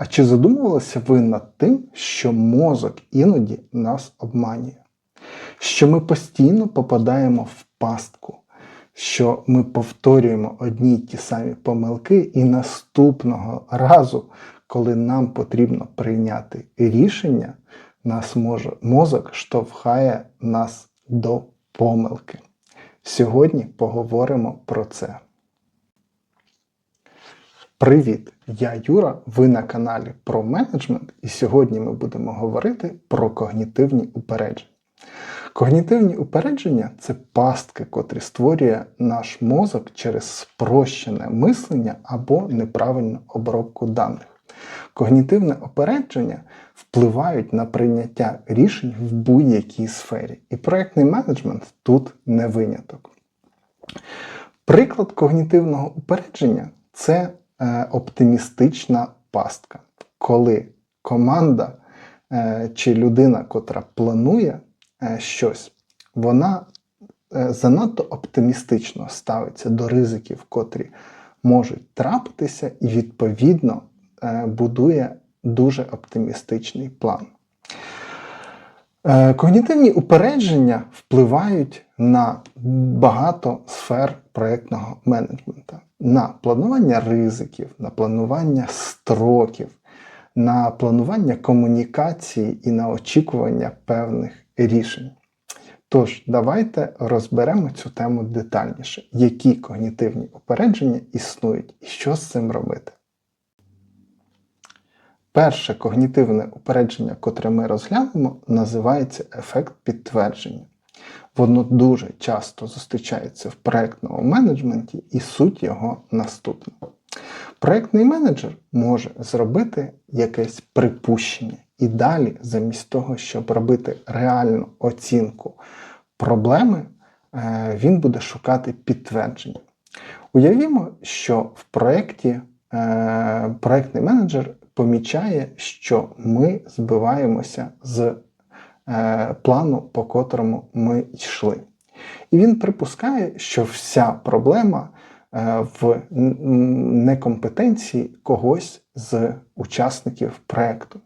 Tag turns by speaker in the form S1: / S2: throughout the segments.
S1: А чи задумувалися ви над тим, що мозок іноді нас обманює? Що ми постійно попадаємо в пастку, що ми повторюємо одні й ті самі помилки, і наступного разу, коли нам потрібно прийняти рішення, нас може, мозок штовхає нас до помилки. Сьогодні поговоримо про це. Привіт! Я Юра, ви на каналі про менеджмент, і сьогодні ми будемо говорити про когнітивні упередження. Когнітивні упередження це пастки, котрі створює наш мозок через спрощене мислення або неправильну обробку даних. Когнітивне опередження впливають на прийняття рішень в будь-якій сфері, і проєктний менеджмент тут не виняток. Приклад когнітивного упередження це оптимістична пастка, коли команда е, чи людина, котра планує е, щось, вона е, занадто оптимістично ставиться до ризиків, котрі можуть трапитися, і відповідно е, будує дуже оптимістичний план. Е, Когнітивні упередження впливають на багато сфер проєктного менеджменту, на планування ризиків, на планування строків, на планування комунікації і на очікування певних рішень. Тож, давайте розберемо цю тему детальніше, які когнітивні упередження існують і що з цим робити. Перше когнітивне упередження, котре ми розглянемо, називається ефект підтвердження. Воно дуже часто зустрічається в проєктному менеджменті, і суть його наступна. Проєктний менеджер може зробити якесь припущення, і далі, замість того, щоб робити реальну оцінку проблеми, е, він буде шукати підтвердження. Уявімо, що в проєкті е, проєктний менеджер помічає, що ми збиваємося з е, плану, по котрому ми йшли. І він припускає, що вся проблема е, в некомпетенції когось з учасників проєкту.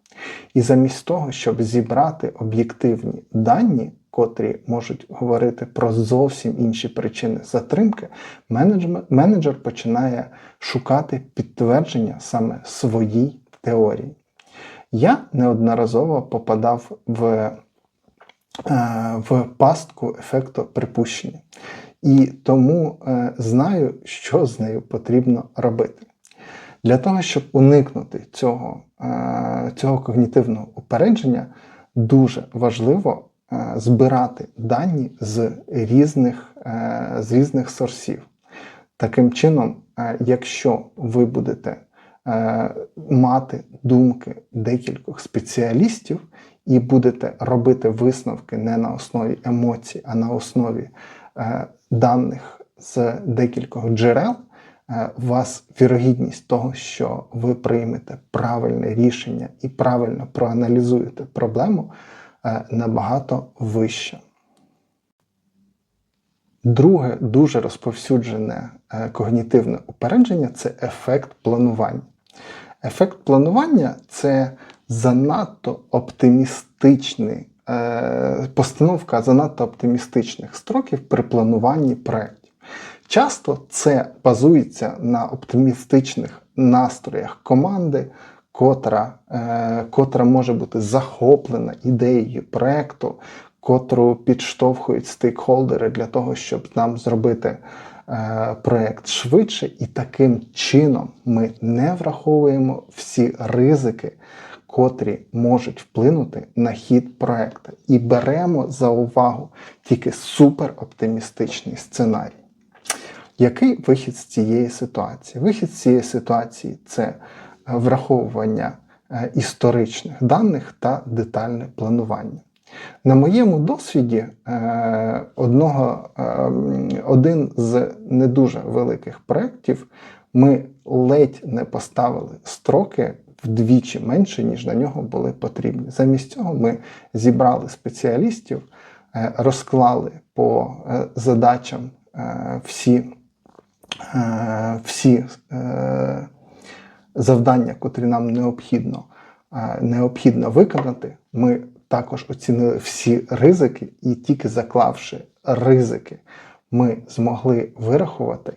S1: І замість того, щоб зібрати об'єктивні дані, котрі можуть говорити про зовсім інші причини затримки, менеджер починає шукати підтвердження саме своїй теорії. Я неодноразово попадав в е, в пастку ефекту припущення. І тому е, знаю, що з нею потрібно робити. Для того, щоб уникнути цього е, цього когнітивного упередження, дуже важливо збирати дані з різних, з різних сорсів. Таким чином, якщо ви будете мати думки декількох спеціалістів і будете робити висновки не на основі емоцій, а на основі е, даних з декількох джерел, е, у вас вірогідність того, що ви приймете правильне рішення і правильно проаналізуєте проблему, набагато вища. Друге дуже розповсюджене когнітивне упередження це ефект планування. Ефект планування це занадто оптимістичний, е, постановка занадто оптимістичних строків при плануванні проєктів. Часто це базується на оптимістичних настроях команди, котра, е, котра може бути захоплена ідеєю проєкту, котру підштовхують стейкхолдери для того, щоб нам зробити Е, проєкт швидше, і таким чином ми не враховуємо всі ризики, котрі можуть вплинути на хід проєкту. І беремо за увагу тільки супероптимістичний сценарій. Який вихід з цієї ситуації? Вихід з цієї ситуації це враховування е, історичних даних та детальне планування. На моєму досвіді е, одного, е, один з не дуже великих проєктів ми ледь не поставили строки вдвічі менше, ніж на нього були потрібні. Замість цього ми зібрали спеціалістів, е, розклали по задачам всі всі завдання, котрі нам необхідно, необхідно виконати, ми також оцінили всі ризики, і тільки заклавши ризики, ми змогли вирахувати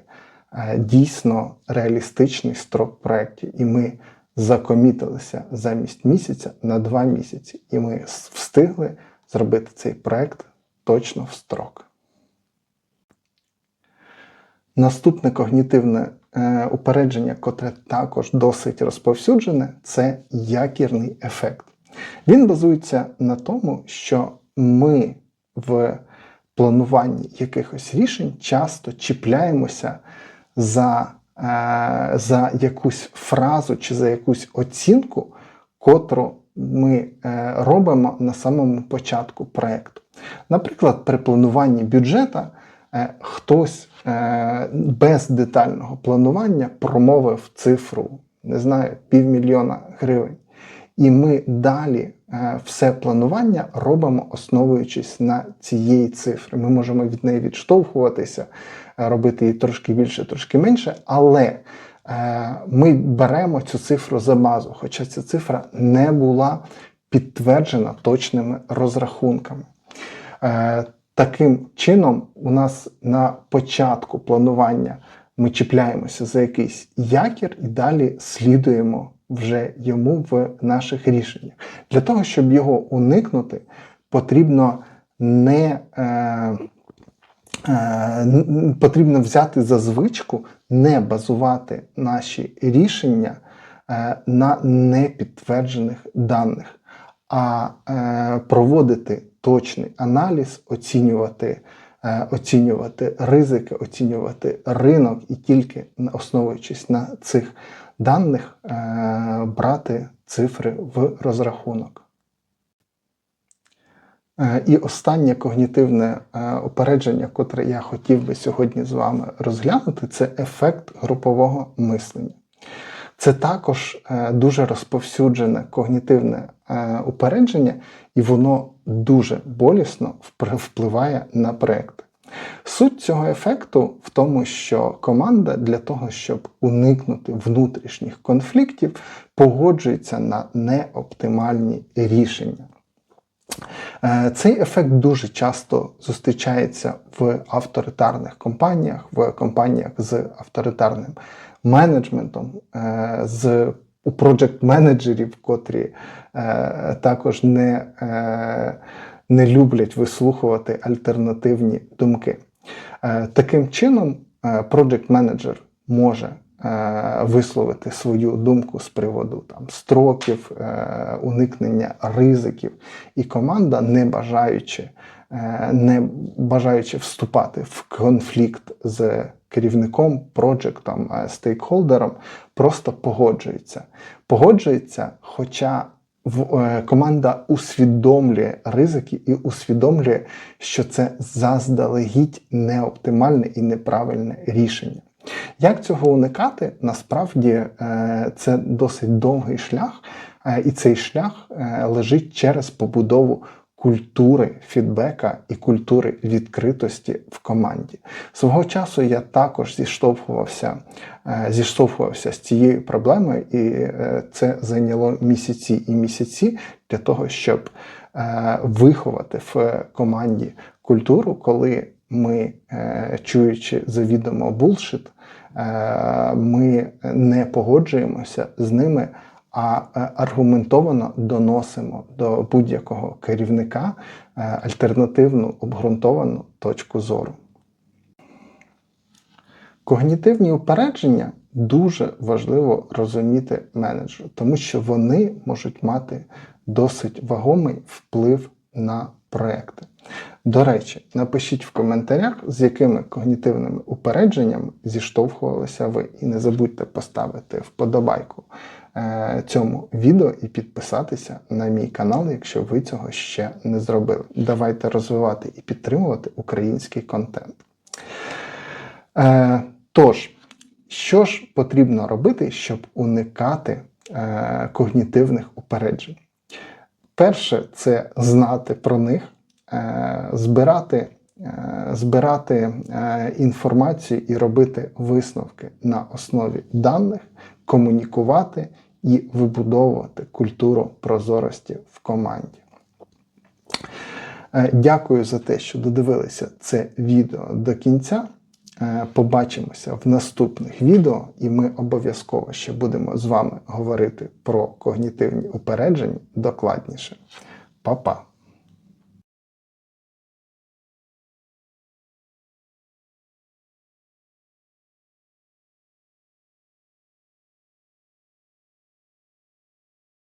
S1: е, дійсно реалістичний строк проєктів. І ми закомітилися замість місяця на два місяці. І ми встигли зробити цей проєкт точно в строк. Наступне когнітивне е, упередження, котре також досить розповсюджене, це якірний ефект. Він базується на тому, що ми в плануванні якихось рішень часто чіпляємося за, е, за якусь фразу чи за якусь оцінку, котру ми е, робимо на самому початку проєкту. Наприклад, при плануванні бюджета е, хтось е, без детального планування промовив цифру, не знаю, півмільйона гривень. І ми далі е, все планування робимо, основуючись на цієї цифри. Ми можемо від неї відштовхуватися, е, робити її трошки більше, трошки менше, але е, ми беремо цю цифру за базу, хоча ця цифра не була підтверджена точними розрахунками. Таким чином, у нас на початку планування ми чіпляємося за якийсь якір і далі слідуємо вже йому в наших рішеннях. Для того, щоб його уникнути, потрібно не е, е, потрібно взяти за звичку не базувати наші рішення е, на непідтверджених даних, а е, проводити точний аналіз, оцінювати, оцінювати ризики, оцінювати ринок і тільки основуючись на цих даних, е, брати цифри в розрахунок. Е, І останнє когнітивне е, упередження, котре я хотів би сьогодні з вами розглянути, це ефект групового мислення. Це також е, дуже розповсюджене когнітивне е, упередження, і воно дуже болісно впливає на проекти. Суть цього ефекту в тому, що команда для того, щоб уникнути внутрішніх конфліктів, погоджується на неоптимальні рішення. Е, Цей ефект дуже часто зустрічається в авторитарних компаніях, в компаніях з авторитарним менеджментом, е, з у проджект-менеджерів, котрі е, також не, не люблять вислухувати альтернативні думки. Таким чином, проджект-менеджер може е, висловити свою думку з приводу там, строків, е, уникнення ризиків, і команда, не бажаючи, е, не бажаючи вступати в конфлікт з керівником, проджектом, е, стейкхолдером, просто погоджується. Погоджується, хоча е, команда усвідомлює ризики і усвідомлює, що це заздалегідь неоптимальне і неправильне рішення. Як цього уникати? Насправді е, це досить довгий шлях, е, і цей шлях е, лежить через побудову культури фідбека і культури відкритості в команді. Свого часу я також зіштовхувався, зіштовхувався з цією проблемою, і це зайняло місяці і місяці для того, щоб виховати в команді культуру, коли ми, е, чуючи завідомо булшит, е, ми не погоджуємося з ними, а е, аргументовано доносимо до будь-якого керівника альтернативну обґрунтовану точку зору. Когнітивні упередження дуже важливо розуміти менеджеру, тому що вони можуть мати досить вагомий вплив на проекти. До речі, напишіть в коментарях, з якими когнітивними упередженнями зіштовхувалися ви. І не забудьте поставити вподобайку е, цьому відео і підписатися на мій канал, якщо ви цього ще не зробили. Давайте розвивати і підтримувати український контент. Е, тож, що ж потрібно робити, щоб уникати е, когнітивних упереджень? Перше, це знати про них, збирати е, збирати е, інформацію і робити висновки на основі даних, комунікувати і вибудовувати культуру прозорості в команді. Е, Дякую за те, що додивилися це відео до кінця. Е, Побачимося в наступних відео, і ми обов'язково ще будемо з вами говорити про когнітивні упередження докладніше. Па-па!